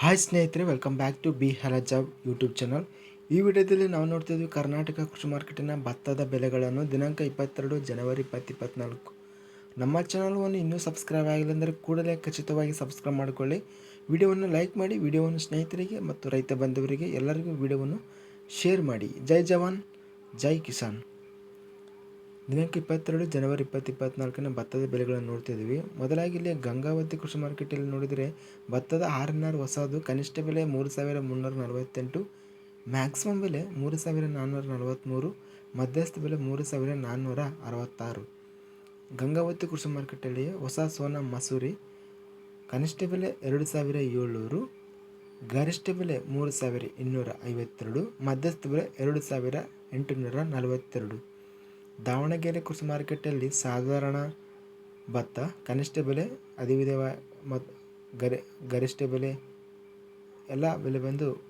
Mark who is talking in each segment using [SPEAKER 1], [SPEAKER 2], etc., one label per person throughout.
[SPEAKER 1] Hi ಸ್ನೇಹಿತರೆ welcome back to B job YouTube channel ಈ ವಿಡಿಯೋದಲ್ಲಿ ನಾವು ನೋಡ್ತಿದ್ವಿ ಕರ್ನಾಟಕ ಕೃಷಿ ಮಾರ್ಕೆಟಿನ ಭತ್ತದ ಬೆಲೆಗಳನ್ನು ದಿನಾಂಕ ಇಪ್ಪತ್ತೆರಡು ಜನವರಿ ಇಪ್ಪತ್ತು ಇಪ್ಪತ್ತ್ನಾಲ್ಕು ನಮ್ಮ ಚಾನಲ್ವನ್ನು ಇನ್ನೂ ಸಬ್ಸ್ಕ್ರೈಬ್ ಆಗಿಲ್ಲ ಅಂದರೆ ಕೂಡಲೇ ಖಚಿತವಾಗಿ ಸಬ್ಸ್ಕ್ರೈಬ್ ಮಾಡಿಕೊಳ್ಳಿ. ವಿಡಿಯೋವನ್ನು ಲೈಕ್ ಮಾಡಿ, ವಿಡಿಯೋವನ್ನು ಸ್ನೇಹಿತರಿಗೆ ಮತ್ತು ರೈತ ಬಂಧುವರಿಗೆ ಎಲ್ಲರಿಗೂ ವಿಡಿಯೋವನ್ನು ಶೇರ್ ಮಾಡಿ. ಜೈ ಜವಾನ್, ಜೈ ಕಿಸಾನ್. ದಿನಾಂಕ ಇಪ್ಪತ್ತೆರಡು, ಜನವರಿ ಇಪ್ಪತ್ತು ಇಪ್ಪತ್ನಾಲ್ಕನ ಭತ್ತದ ಬೆಲೆಗಳನ್ನು ನೋಡ್ತಿದ್ದೀವಿ ಮೊದಲಾಗಿ ಇಲ್ಲಿ ಗಂಗಾವತಿ ಕೃಷಿ ಮಾರ್ಕೆಟಲ್ಲಿ ನೋಡಿದರೆ ಭತ್ತದ ಆರ್ನಾರು ಹೊಸದು, ಕನಿಷ್ಠ ಬೆಲೆ ಮೂರು ಸಾವಿರ ಮುನ್ನೂರ ನಲವತ್ತೆಂಟು ಮ್ಯಾಕ್ಸಿಮಮ್ ಬೆಲೆ ಮೂರು ಸಾವಿರ ನಾನ್ನೂರ ನಲವತ್ತ್ಮೂರು, ಮಧ್ಯಸ್ಥ ಬೆಲೆ ಮೂರು ಸಾವಿರ ನಾನ್ನೂರ ಅರವತ್ತಾರು. ಗಂಗಾವತಿ ಕೃಷಿ ಮಾರ್ಕೆಟಲ್ಲಿ ಹೊಸ ಸೋನಾ ಮಸೂರಿ, ಕನಿಷ್ಠ ಬೆಲೆ ಎರಡು ಸಾವಿರ ಏಳ್ನೂರು, ಗರಿಷ್ಠ ಬೆಲೆ ಮೂರು ಸಾವಿರ ಇನ್ನೂರ ಐವತ್ತೆರಡು, ಮಧ್ಯಸ್ಥ ಬೆಲೆ ಎರಡು ಸಾವಿರ ಎಂಟುನೂರ ನಲವತ್ತೆರಡು. ದಾವಣಗೆರೆ ಕೃಷಿ ಮಾರುಕಟ್ಟೆಯಲ್ಲಿ ಸಾಧಾರಣ ಭತ್ತ, ಕನಿಷ್ಠ ಬೆಲೆ ಅಧಿವಿಧ ಮತ್ತು ಗರಿ, ಗರಿಷ್ಠ ಬೆಲೆ ಎಲ್ಲ ಬೆಲೆ ಬಂದು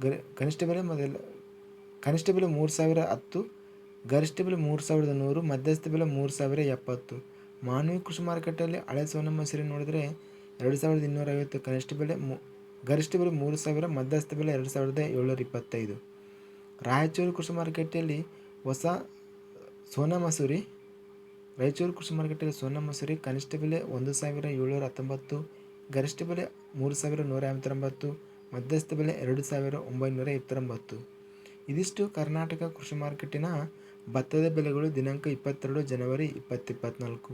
[SPEAKER 1] ಗರಿ, ಕನಿಷ್ಠ ಬೆಲೆ ಮೊದಲ ಕನಿಷ್ಠ ಬೆಲೆ ಮೂರು ಸಾವಿರ ಹತ್ತು, ಗರಿಷ್ಠ ಬೆಲೆ ಮೂರು ಸಾವಿರದ ನೂರು, ಮಧ್ಯಸ್ಥ ಬೆಲೆ ಮೂರು ಸಾವಿರ ಎಪ್ಪತ್ತು. ಮಾನವೀಯ ಕೃಷಿ ಮಾರುಕಟ್ಟೆಯಲ್ಲಿ ಹಳೆ ಸೋನ ಸೀರೆ ನೋಡಿದರೆ ಎರಡು ಸಾವಿರದ ಇನ್ನೂರ ಐವತ್ತು ಕನಿಷ್ಠ ಬೆಲೆ ಮೂ, ಗರಿಷ್ಠ ಬೆಲೆ ಮೂರು ಸಾವಿರ, ಮಧ್ಯಸ್ಥ ಬೆಲೆ ಎರಡು ಸಾವಿರದ ಏಳ್ನೂರ ಇಪ್ಪತ್ತೈದು. ರಾಯಚೂರು ಕೃಷಿ ಮಾರುಕಟ್ಟೆಯಲ್ಲಿ ಹೊಸ ಸೋನಾ ಮಸೂರಿ ರಾಯಚೂರು ಕೃಷಿ ಮಾರುಕಟ್ಟೆಯಲ್ಲಿ ಸೋನಾ ಮಸೂರಿ ಕನಿಷ್ಠ ಬೆಲೆ ಒಂದು ಸಾವಿರ ಏಳ್ನೂರ ಹತ್ತೊಂಬತ್ತು, ಗರಿಷ್ಠ ಬೆಲೆ ಮೂರು ಸಾವಿರ ನೂರ ಎಂಬತ್ತೊಂಬತ್ತು, ಮಧ್ಯಸ್ಥ ಬೆಲೆ ಎರಡು ಸಾವಿರ ಒಂಬೈನೂರ ಇಪ್ಪತ್ತೊಂಬತ್ತು. ಇದಿಷ್ಟು ಕರ್ನಾಟಕ ಕೃಷಿ ಮಾರ್ಕೆಟಿನ ಭತ್ತದ ಬೆಲೆಗಳು ದಿನಾಂಕ ಇಪ್ಪತ್ತೆರಡು ಜನವರಿ ಇಪ್ಪತ್ತು ಇಪ್ಪತ್ತ್ನಾಲ್ಕು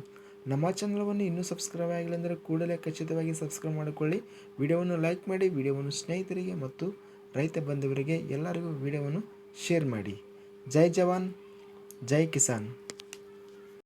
[SPEAKER 1] ನಮ್ಮ ಚಾನಲ್ವನ್ನು ಇನ್ನೂ ಸಬ್ಸ್ಕ್ರೈಬ್ ಆಗಿಲ್ಲ ಅಂದರೆ ಕೂಡಲೇ ಖಚಿತವಾಗಿ ಸಬ್ಸ್ಕ್ರೈಬ್ ಮಾಡಿಕೊಳ್ಳಿ. ವಿಡಿಯೋವನ್ನು ಲೈಕ್ ಮಾಡಿ, ವಿಡಿಯೋವನ್ನು ಸ್ನೇಹಿತರಿಗೆ ಮತ್ತು ರೈತ ಬಂಧುವರಿಗೆ ಎಲ್ಲರಿಗೂ ವಿಡಿಯೋವನ್ನು ಶೇರ್ ಮಾಡಿ. ಜೈ ಜವಾನ್! ಜೈ ಕಿಸಾನ್